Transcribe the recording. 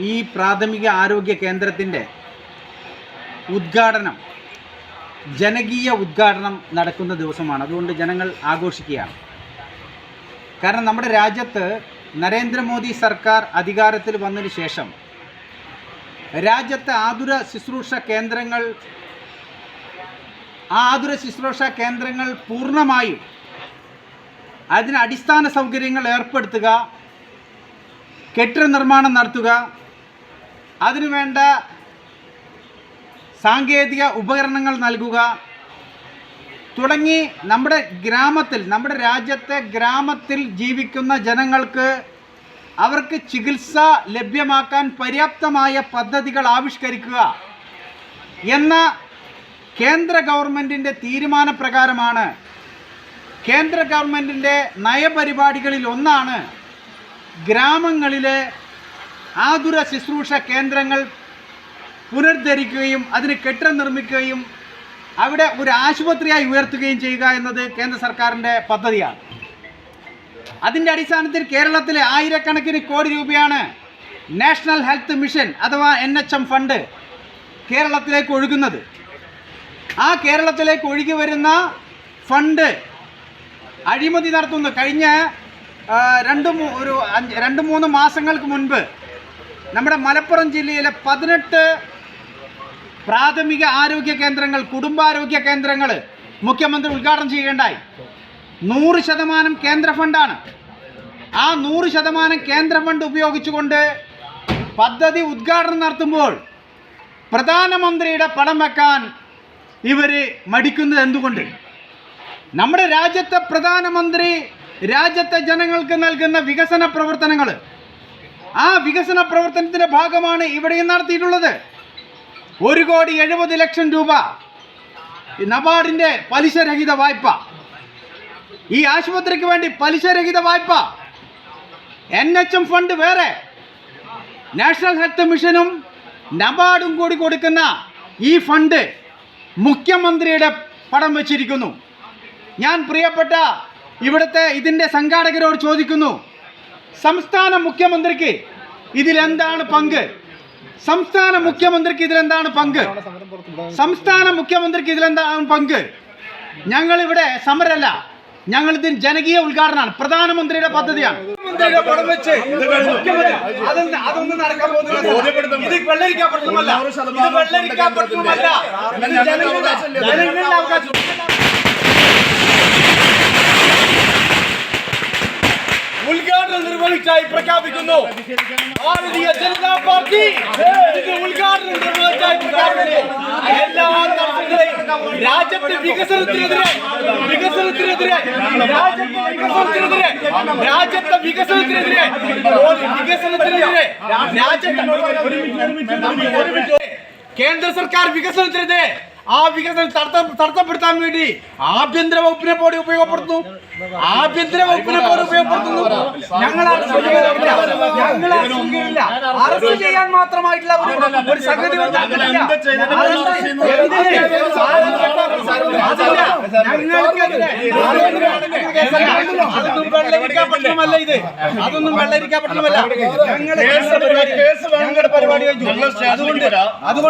ഈ പ്രാഥമിക ആരോഗ്യ കേന്ദ്രത്തിന്റെ ഉദ്ഘാടനം ജനകീയ ഉദ്ഘാടനം നടക്കുന്ന ദിവസമാണ്. അതുകൊണ്ട് ജനങ്ങൾ ആഘോഷിക്കുകയാണ്. കാരണം നമ്മുടെ രാജ്യത്ത് നരേന്ദ്രമോദി സർക്കാർ അധികാരത്തിൽ വന്നതിന് ശേഷം രാജ്യത്തെ ആതുര ശുശ്രൂഷ കേന്ദ്രങ്ങൾ ആ ആതുര ശുശ്രൂഷ കേന്ദ്രങ്ങൾ പൂർണമായും അതിന് അടിസ്ഥാന സൗകര്യങ്ങൾ ഏർപ്പെടുത്തുക കെട്ടിട നിർമ്മാണം നടത്തുക അതിനുവേണ്ട സാങ്കേതിക ഉപകരണങ്ങൾ നൽകുക. തുടങ്ങി നമ്മുടെ ഗ്രാമത്തിൽ നമ്മുടെ രാജ്യത്തെ ഗ്രാമത്തിൽ ജീവിക്കുന്ന ജനങ്ങൾക്ക് അവർക്ക് ചികിത്സ ലഭ്യമാക്കാൻ പര്യാപ്തമായ പദ്ധതികൾ ആവിഷ്കരിക്കുക എന്ന കേന്ദ്ര ഗവൺമെന്റിന്റെ തീരുമാനപ്രകാരമാണ്. കേന്ദ്ര ഗവൺമെന്റിന്റെ നയപരിപാടികളിൽ ഒന്നാണ് ഗ്രാമങ്ങളിലെ ആതുര ശുശ്രൂഷ കേന്ദ്രങ്ങൾ പുനരുദ്ധരിക്കുകയും അതിന് കെട്ടിടം നിർമ്മിക്കുകയും അവിടെ ഒരു ആശുപത്രിയായി ഉയർത്തുകയും ചെയ്യുക എന്നത് കേന്ദ്ര സർക്കാരിന്റെ പദ്ധതിയാണ്. അതിന്റെ അടിസ്ഥാനത്തിൽ കേരളത്തിലെ ആയിരക്കണക്കിന് കോടി രൂപയാണ് നാഷണൽ ഹെൽത്ത് മിഷൻ അഥവാ എൻ എച്ച് എം ഫണ്ട് കേരളത്തിലേക്ക് ഒഴുകുന്നത്. ആ കേരളത്തിലേക്ക് ഒഴുകി വരുന്ന ഫണ്ട് അഴിമതി നടത്തുന്നു. കഴിഞ്ഞ രണ്ട് ഒരു അഞ്ച് രണ്ട് മൂന്ന് മാസങ്ങൾക്ക് മുൻപ് നമ്മുടെ മലപ്പുറം ജില്ലയിലെ പതിനെട്ട് പ്രാഥമിക ആരോഗ്യ കേന്ദ്രങ്ങൾ കുടുംബാരോഗ്യ കേന്ദ്രങ്ങൾ മുഖ്യമന്ത്രി ഉദ്ഘാടനം ചെയ്യേണ്ടായി നൂറ് ശതമാനം കേന്ദ്ര ഫണ്ടാണ്. ആ നൂറ് ശതമാനം കേന്ദ്ര ഫണ്ട് ഉപയോഗിച്ചുകൊണ്ട് പദ്ധതി ഉദ്ഘാടനം നടത്തുമ്പോൾ പ്രധാനമന്ത്രിയുടെ പടം വെക്കാൻ ഇവർ മടിക്കുന്നത് എന്തുകൊണ്ട്? നമ്മുടെ രാജ്യത്തെ പ്രധാനമന്ത്രി രാജ്യത്തെ ജനങ്ങൾക്ക് നൽകുന്ന വികസന പ്രവർത്തനങ്ങൾ ആ വികസന പ്രവർത്തനത്തിന്റെ ഭാഗമാണ് ഇവിടെയും നടത്തിയിട്ടുള്ളത്. ഒരു കോടി എഴുപത് ലക്ഷം രൂപ നബാർഡിന്റെ പലിശ പലിശരഹിത വായ്പ. ഈ ആശുപത്രിക്ക് വേണ്ടി പലിശരഹിത വായ്പ. എൻ എച്ച് എം ഫണ്ട് വേറെ. നാഷണൽ ഹെൽത്ത് മിഷനും നബാർഡും കൂടി കൊടുക്കുന്ന ഈ ഫണ്ട് മുഖ്യമന്ത്രിയുടെ പടം വച്ചിരിക്കുന്നു. ഞാൻ പ്രിയപ്പെട്ട ഇവിടുത്തെ ഇതിന്റെ സംഘാടകരോട് ചോദിക്കുന്നു സംസ്ഥാന മുഖ്യമന്ത്രിക്ക് ഇതിലെന്താണ് പങ്ക്? സംസ്ഥാന മുഖ്യമന്ത്രിക്ക് ഇതിലെന്താണ് പങ്ക്? സംസ്ഥാന മുഖ്യമന്ത്രിക്ക് ഇതിലെന്താണ് പങ്ക്? ഞങ്ങളിവിടെ സമരല്ല ഞങ്ങൾ ഇതിന് ജനകീയ ഉദ്ഘാടനമാണ്. പ്രധാനമന്ത്രിയുടെ പദ്ധതിയാണ്. മുഖ്യമന്ത്രിയുടെ പടം വെച്ച് മുഖ്യമന്ത്രി അതൊന്നും അതൊന്നും നടക്കാൻ പോകുന്നില്ല ഇത് വെള്ളരിക്കാപ്പട്ടണമല്ല ഇത് വെള്ളരിക്കാപ്പട്ടണമല്ല ഇത് ജനങ്ങളുടെ ജനങ്ങളുടെ അവകാശം ഉദ്ഘാടനം നിർവഹിച്ചായി പ്രഖ്യാപിക്കുന്നു. ഭാരതീയ ജനതാ പാർട്ടി ഉദ്ഘാടനം നിർവഹിച്ചായി പ്രഖ്യാപിക്കുന്നു എല്ലാ തടസ്സങ്ങളെയും രാജ്യത്തെ വികസനത്തിനെതിരെ വികസനത്തിനെതിരെ രാജ്യത്തെ വികസനത്തിനെതിരെ രാജ്യത്തെ വികസനത്തിനെതിരെ വികസനത്തിനെതിരെ രാജ്യത്തെ കേന്ദ്ര സർക്കാർ വികസനത്തിനെതിരെ ആ വികസനം തടസ്സം തടസ്സപ്പെടുത്താൻ വേണ്ടി ആഭ്യന്തര വകുപ്പിനെ പോലെ ഉപയോഗപ്പെടുത്തുന്നു ആഭ്യന്തര വകുപ്പിനെ പോലെ ഉപയോഗപ്പെടുത്തുന്നു ഞങ്ങൾ. ഞങ്ങൾ അറസ്റ്റ് ചെയ്യാൻ മാത്രമായിട്ടുള്ള ഒരു സംഗതി അതൊന്നും വെള്ളരിക്കാപ്പട്ടണമല്ല ഇത് അതൊന്നും ഞങ്ങൾ പരിപാടി കഴിഞ്ഞു അതുകൊണ്ട് അതുകൊണ്ട്